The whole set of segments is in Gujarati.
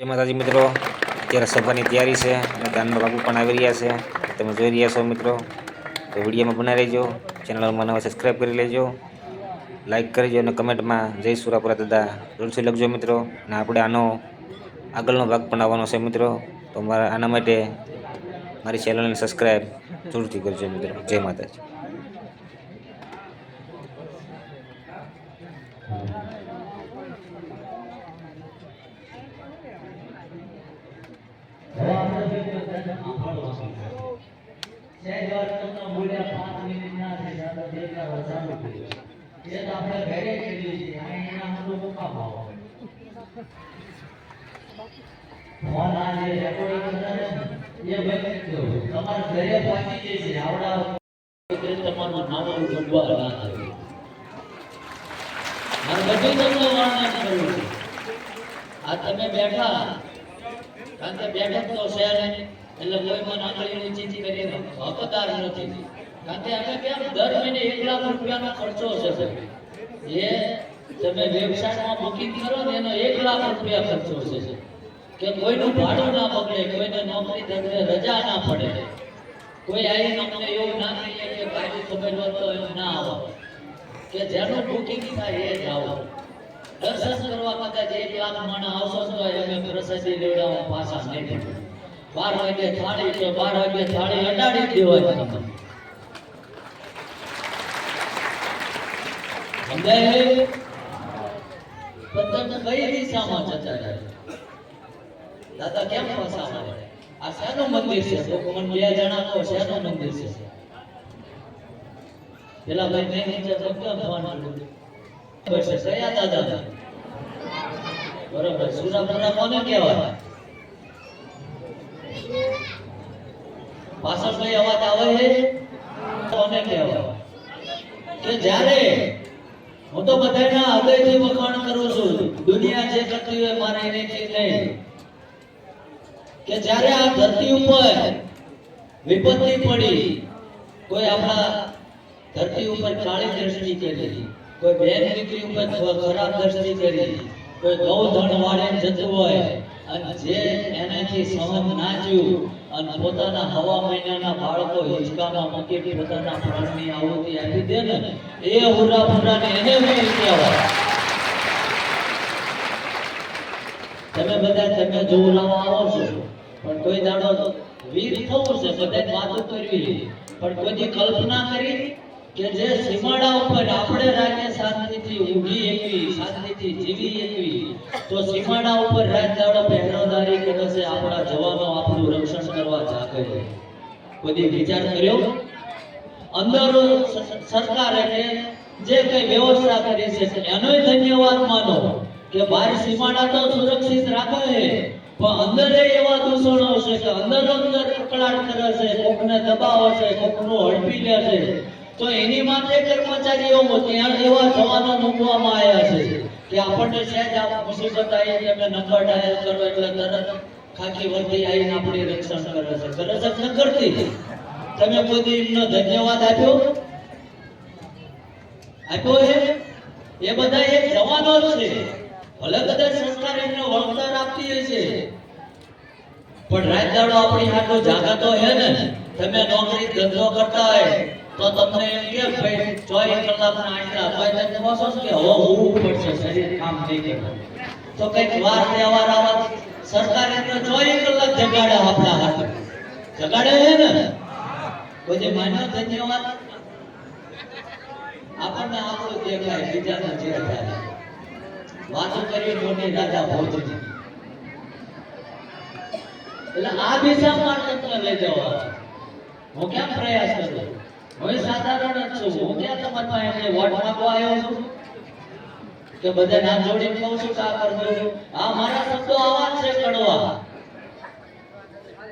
જય માતાજી મિત્રો, અત્યારે સભાની તૈયારી છે અને દાનનો બાપુ પણ આવી રહ્યા છે. તમે જોઈ રહ્યા છો મિત્રો, તો વિડીયોમાં બનાવી લેજો ચેનલમાં નવા સબસ્ક્રાઈબ કરી લેજો. લાઈક કરજો અને કમેન્ટમાં જય સુરાપુરા દાદા જરૂરથી લખજો મિત્રો. અને આપણે આનો આગળનો ભાગ પણ આવવાનો છે મિત્રો. તો મારા, આના માટે મારી ચેનલને સબસ્ક્રાઈબ જરૂરથી કરજો મિત્રો. જય માતાજી. તમે બેઠા. કારણ કે બેઠક તો નહીં. એટલે પણ આંગળીની ચીચી કરીને હકદાર નથી. કારણ કે અમે કેમ દર મહિને એક લાખ રૂપિયાનો ખર્ચો છે એ તમે વેબસાઇટમાં બુકિંગ કરો ને એનો એક લાખ રૂપિયા ખર્ચો છે કે કોઈનું ભાડું ના પકડે કોઈને નોકરી ધંધે રજા ના પડે. કોઈ આવીને અમને એવું ના કહીએ કે ભાઈ ખબર તો એમ ના આવો કે જેનું બુકિંગ થાય એ જ આવો. દર્શન કરવા કદાચ એક લાખ માણસ આવશો તો એમ પ્રસાદી લેવડાવવા પાછા નહીં. બાર વાગે થાળી તો બાર વાગે થાળી અડાડી જ દેવાની તમને સમજાય છે? પણ તમે કઈ દિશામાં જતા રહ્યા દાદા કેમ પાછા મારે આ શેનું મંદિર છે તો મને બે જણા કહો શેનું મંદિર છે પેલા ભાઈ મેં નીચે તો કેમ ફોન કર્યો? બસ કયા દાદા બરોબર સુરાપુરા કોને કહેવાય કે જ્યારે આ ધરતી ઉપર વિપત્તિ પડી, કોઈ આપણા ધરતી ઉપર કાળી દ્રષ્ટિ કરી, કોઈ બેન દીકરી ઉપર ખરાબ દ્રષ્ટિ કરી, કોઈ ગૌધન વાળે જતું હોય જે એનાથી સહન ના થયું અને પોતાના હવા મહિનાના બાળકો હિંચકામાં મૂકી પોતાના પ્રાણની આહુતિ આપી દે ને, એ હુરા ફુરાને એને વીર કહેવાય તમે બધા તમે જોવું લાવવા આવો છો, પણ કોઈ દાડો વીર થવું છે બધા વાતો કરવી. પણ કોઈ કલ્પના કરી? કે જે સીમાડા ઉપર આપણે રાખે શાંતિથી ઊંઘી એકવી, શાંતિથી જીવી એકવી, તો સીમાડા ઉપર રાત દાડો પહેરોદારી કરે આપણા જવાનો આપણું રક્ષણ કરવા જાગે. કોઈ વિચાર કર્યો? અંદર સરકારે કે જે કઈ વ્યવસ્થા કરી છે, એનોય ધન્યવાદ માનો કે બહાર સીમાડા તો સુરક્ષિત રાખે છે પણ અંદર એવા દૂષણો છે કે અંદર અંદર કકડાટ કરે છે, કોકને દબાવે છે, કોકનું હડપી લે છે. તો એની માટે કર્મચારીઓ એવા જવાનો મૂકવામાં આવ્યા છે કે આપણને સહેજ આ મુસીબત આવી કે અમે નંબર ડાયલ કરો એટલે તરત ખાખી વર્દી આવીને આપણી રક્ષણ કરે છે. કરે છે ન કરતી. તમે કોઈ એમનો ધન્યવાદ આપ્યો? આપ્યો છે એ બધા એક જવાનો છે. ભલે કદાચ સંસ્કાર એમને વળતર આપતી હશે. પણ રાત દાડો આપણી હાટો જાગતો હે ને? તમે નોકરી ધંધો કરતા હોય. તો તમને એમ કે ભાઈ, ચોવીસ કલાકના આટલા તોય તમે કહો કે, હવે ઊંઘવું પડશે શરીર કામ થઈ જાય તો કંઈક વાર તહેવાર આવા, સરકાર એટલે ચોવીસ કલાક જગાડે આપણા હાથે. જગાડે છે ને? કોઈ માન્યો ધન્યવાદ આપણને આપણું દેખાય બીજાને જે થાય. વાતો કરી મોટી રાજા ભોજની એટલે આ દિશામાં તમને લઈ જવા. હું કેમ પ્રયાસ કરું? હું સાધારણ જ છું. હું ક્યાં તમારા એમને વોટ માંગવા આવ્યો છું? કે બધા નામ જોડીને કહું છું કે કરજો આ મારા શબ્દો આવા છે કડવા.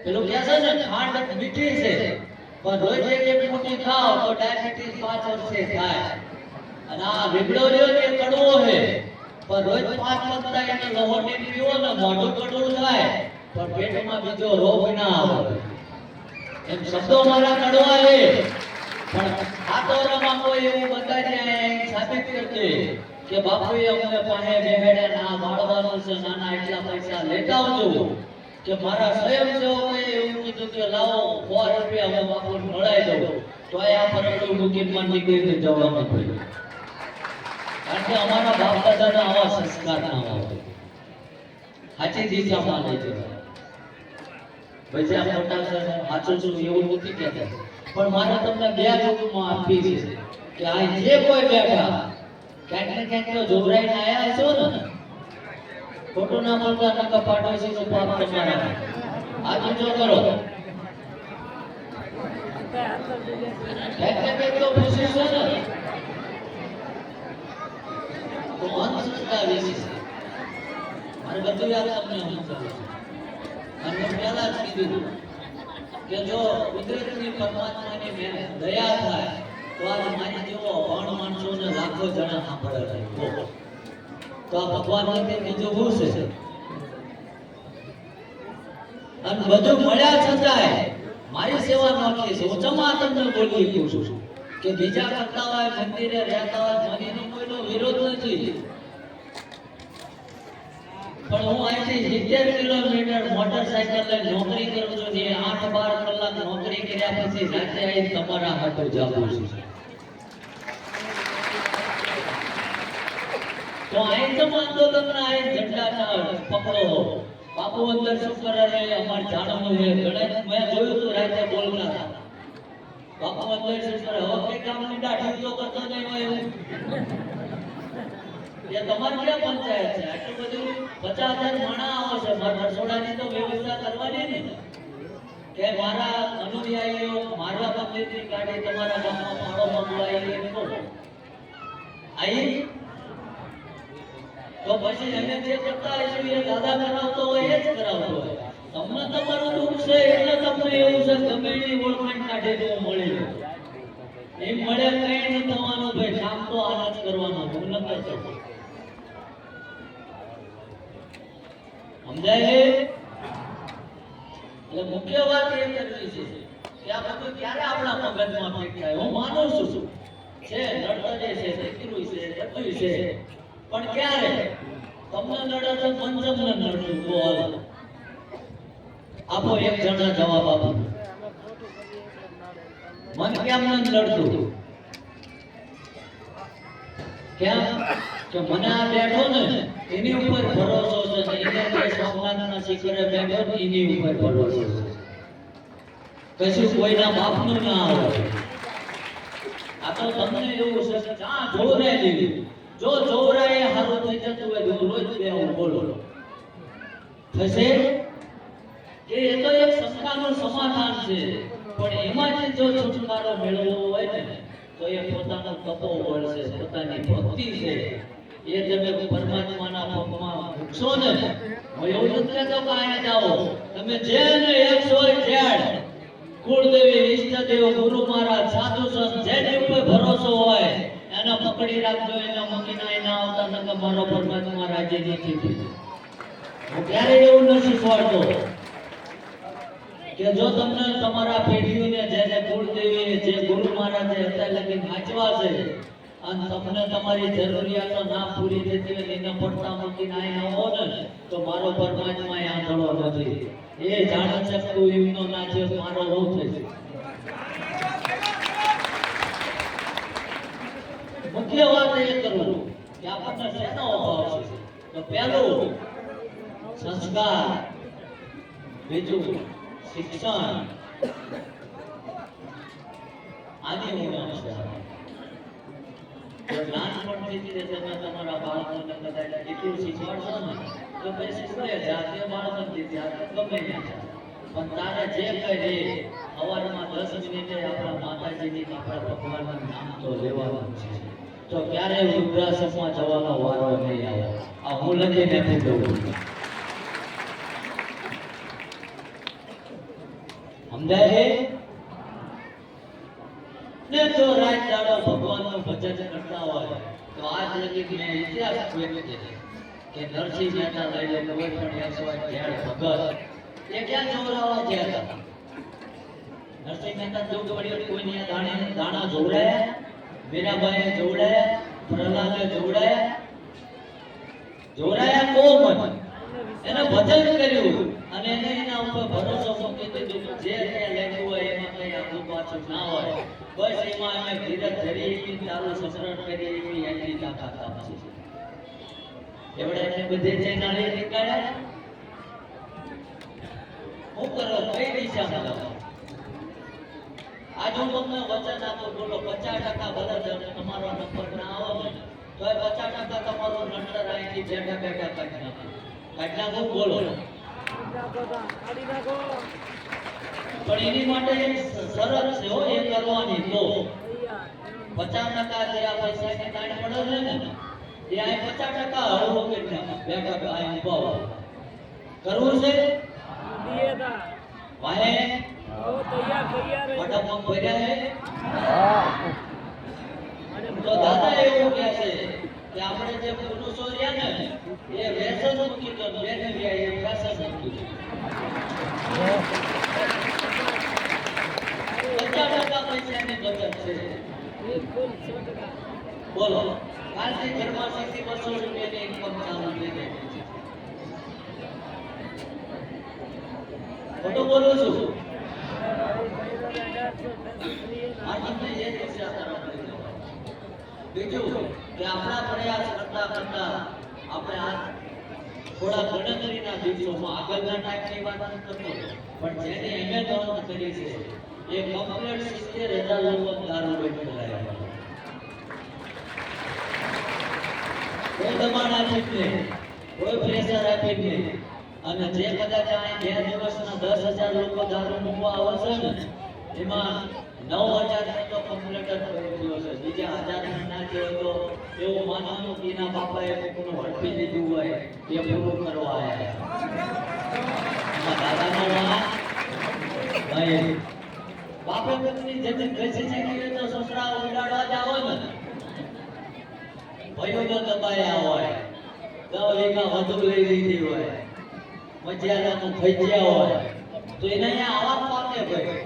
પેલું કહે છે ને, ખાંડ મીઠી છે. પણ રોજ એક એક મુઠ્ઠી ખાઓ તો ડાયાબિટીસ પાંચ વર્ષે થાય. અને આ રીબડો રહ્યો ને એ કડવો છે? પણ રોજ પાંચ પત્તા એને લવંડી પીવો ને મોઢું કડવું થાય. પણ પેટમાં બીજો રોગ ના આવે. એમ શબ્દો મારા કડવા છે. પણ આ દોરામાં કોઈ એવું બતાવી દે સાબિત કરજે કે બાપુએ અમને પાસે બેહાડ્યા ને વાળવાનું છે, નાના એટલા પૈસા લેતા આવજો. કે મારા સ્વયંસેવકોએ એવું કીધું કે લાવો, સો રૂપિયા હું બાપુને મળાઈ દઉં. તો આ પરગડું મૂકીને માં નીકળીને જવાનું થયું કારણ કે અમારા બાપ દાદાના આવા સંસ્કાર ના હોય. સાચી દિશામાં લઈ જવાય. ભજીયા મોટા સાચું છું એવું નથી કહેતા? પણ મારે તમને બે જોગમાં આપી છે કે આ જે કોઈ બેઠા, ક્યાંક ને ક્યાંક તો જોવરાઈને આવ્યા છો ને? ખોટું ના બોલતા નકા છે તો પાપ તમારા હાથ જો કરો. ક્યાંક ને ક્યાંક તો ખુશી છે ને? તો અંધશ્રદ્ધા વિશે છે મારે બધું યાદ તમને છું. અને પહેલા જ કીધું. કે જો કુદરતની પરમાત્માની મેં દયા થાય તો આજ મારી જેવો અભણ માણસોને લાખો જણા સાંભળે છે. તો આ ભગવાન માટે બીજું શું છે? અને બધું મળ્યા છતાંય મારી સેવા નોખી છે હું ચમા તમને બોલી છું? કે બીજા કરતા હોય મંદિરે રહેતા હોય મને કોઈનો વિરોધ નથી. પણ હું અહીંથી સિત્તેર કિલોમીટર મોટરસાયકલ લઈને નોકરી કરું છું. જે આઠ બાર કલાક નોકરી કર્યા પછી રાતે આવીને તમારા હાટું જાગું છું. તો અહીં તો માનતો તમને અહીં ઝંડા પકડો. બાપુ અંદર શું કરે છે? અમાર જાણવું છે. ઘણા મેં જોયું તું રાતે બોલતા. હતા બાપુ અંદર શું કરે? હવે કઈ કામ નહીં દાઢી તો કરતો નહીં હોય એ તમારી ક્યાં પંચાયત છે? આટલું બધું પચાસ હજાર માણા આવો છે. મારા રસોડાની તો વ્યવસ્થા કરવાની ને. કે મારા અનુયાયીઓ મારા મંદિરની ગાડી તમારા ગામમાં ફાળો મંગવાઈ એમ કહો આઈ? તો પછી એને જે કરતા હશે એ દાદા કરાવતો હોય એ જ કરાવતો હોય. તમને તમારું દુઃખ છે એટલે તમને એવું છે ગમે એની ઓળખાણ કાઢે તો મળી લે. એમ મળે કઈ નહીં થવાનું ભાઈ કામ તો આના જ કરવાનું હું ન સમજાય છે? એટલે મુખ્ય વાત એ કરવી છે કે આ બધું ક્યારે આપણા મગજમાં ફિટ થાય? હું માનું છું, છે. નડતર છે દીકરું છે બધું છે. પણ ક્યારે? તમને નડે તો પંચમને નડતું બોલ. આપો એક જણા જવાબ આપો. મન કેમ ન નડતું? કેમ? કે મને આ બેઠો ને, એની ઉપર ભરોસો સમાધાન છે પણ એમાંથી જો છુટકારો મેળવવો હોય ને તો એ પોતાનો તપો છે પોતાની ભક્તિ છે. એ એવું નથી કે જે જો તમને તમારા પેઢીઓને જે કુળદેવી, જે ગુરુ મહારાજે અત્યાર લગી વાંચવા છે અને તમને તમારી જરૂરિયાતો ના પૂરી થતી હોય એના પડતા મૂકીને અહીંયા આવો ને, તો મારો પરમાત્મા આંધળો નથી. એ જાણે છે તું એમનો ના છે, મારો બહુ થશે મુખ્ય વાત એ કરું કે આપણને શેનો અભાવ છે? તો પહેલું, સંસ્કાર. બીજું, શિક્ષણ. આદિ ઉણપ છે. જો નાનપણથી જ તે તમે તમારા બાળકોને કદાચ એટલું શીખવાડશો ને તો પછી શીખવે જાતે બાળકોથી જાતે ગમે ત્યાં પણ તારે જે કઈ સવારમાં દસ મિનિટે આપણા માતાજીની તો ક્યારેય વૃદ્ધાશ્રમમાં જવાનો નહીં આવે. હું લખી નથી દઉં. સમજાય ને જો રાત દાડો ભગવાનનું ભજન કરતા હોય, તો આજ લગી મેં ઇતિહાસ જોઈ છે કે નરસિંહ મહેતા લઈ કોઈ પણ એકસો આઠ ભગત એ ક્યાં જોવરાવા ગયા હતા? નરસિંહ મહેતા જો પડ્યો કોઈની આ દાણે દાણા જોવડાયા મીરાબાઈએ જોવડાયા પ્રહલાદે જોવડાયા જોવડાયા કોમ એને ભજન કર્યું અને એને એના ઉપર ભરોસો મૂકી દીધું કે જે કઈ લેતું હોય એમાં કઈ આગુ પાછું ના હોય. બસ એમાં અમે ધીરજ ધરી એવી તારું સસરણ કરી એવી એની તાકાત આપશે એવડે એને બધે જઈને આળી નીકળ્યા? હું કરો કઈ દિશામાં જાઓ આજ તમને વચન આપો બોલો પચાસ ટકા ભલે તમારો નંબર ના આવે તો એ પચાસ ટકા તમારો નંબર અહીંથી બેઠા બેઠા કાઢી નાખો. કાઢી નાખો બોલો? પણ એની માટે એક શરત છે એ કરવાની તો. પચાસ ટકા જે આ પૈસાની તાણ પડે છે ને, એ આ પચાસ ટકા હળવો નાખો બેઠા આ ઊભા કરવું છે? વાહે? દાદા એવું છે આપણે જે પુરુષો રહ્યા ને, એ વ્યસન મૂકી દો બેન રહ્યા એ વ્યસન મૂકી દો પચાસ ટકા પૈસાની બચત છે બોલો. કાલથી ઘરમાં સીધી બસો રૂપિયાની ઇન્કમ ચાલુ થઈ ગઈ ખોટું બોલું છું? આપણા પ્રયાસ કરતા કરતા આપણે આ થોડા ગણતરીના દિવસોમાં આગળના ટાઈમની વાત કરતો, પણ જેને એમે નોંધ કરી છે, એ કમ્પ્લીટ સિત્તેર હજાર લોકો દારૂ બંધ કરાયા કોઈ દબાણ આપી જ નહીં. કોઈ પ્રેશર આપી જ નહીં. અને જે કદાચ અહીં બે દિવસના દસ હજાર લોકો દારૂ મૂકવા આવશે ને, એમાં નવ હજાર તો કમ્પ્લીટ જ દીધો છે બીજા હજાર ના જે હતો એવું માનવાનું કે એના બાપાએ કોઈનું હડપી લીધું હોય, એ પૂરું કરવા આવ્યા. દાદાનો બાપે પત્ની જેથી નાખી હોય તો સસરા ઉડાડવા જ આવે ને. ભાઈઓ તો દબાયા હોય. દસ વીઘા વધુ લઈ લીધી હોય. મજિયાદાનું ખૈજ્યા હોય. તો એને અહીંયા આવા પામે ભાઈ.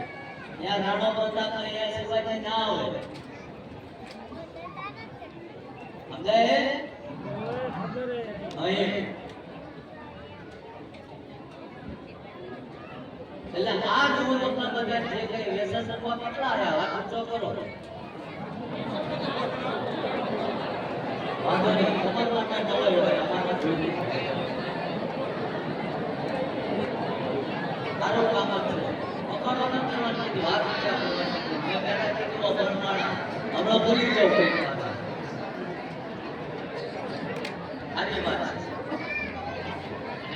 ત્યાં રાણા પ્રતાપ અહીંયા શિવાજી ના આવે. એટલે આ જુવનોના બધા જે કઈ વ્યસન કરવા કેટલા રહ્યા? હાથ ઊંચો કરો વાંધો નહીં તમારા માટે નવાઈ હોય અમારા જોઈ સારું કામ જ છે અખાડો ન કરવાની કીધું, વાત વિચાર કરવાની કીધું. મેં પહેલા કીધું, આ બરનાળા. હમણાં કંઈક પાછા. સારી વાત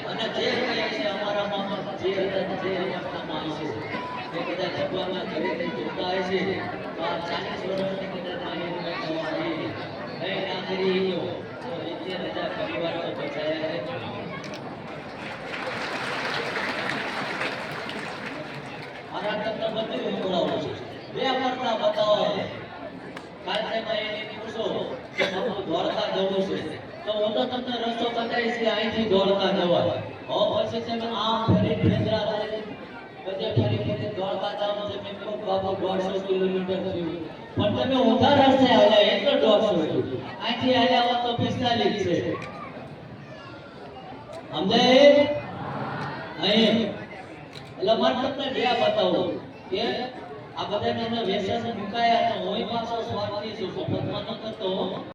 અને જે કહીએ છે અમારા મામા જે હતા જે અવસ્થામાં હશે છે કદાચ ભગવાનના ઘરેથી જોતા છે તો આ ચાલીસ વર્ષની કદાચ મારી ઉંમર થવાની નહીં ના કરી તો સિત્તેર હજાર પરિવાર તો બચાયા છે મારા તમને બધું સંભળાવું છું બે કરતા બતાવો કાલે એને પૂછો કે છે તો હું તમને રસ્તો બતાવીશ કે અહીંથી દ્વારકા જવા આમ ફરી અહીં. એટલે મારે તમને બે બતાવું. કે આ બધાને અમે વ્યસન મુકાયા તો હું પાછો સ્વાર્થી છું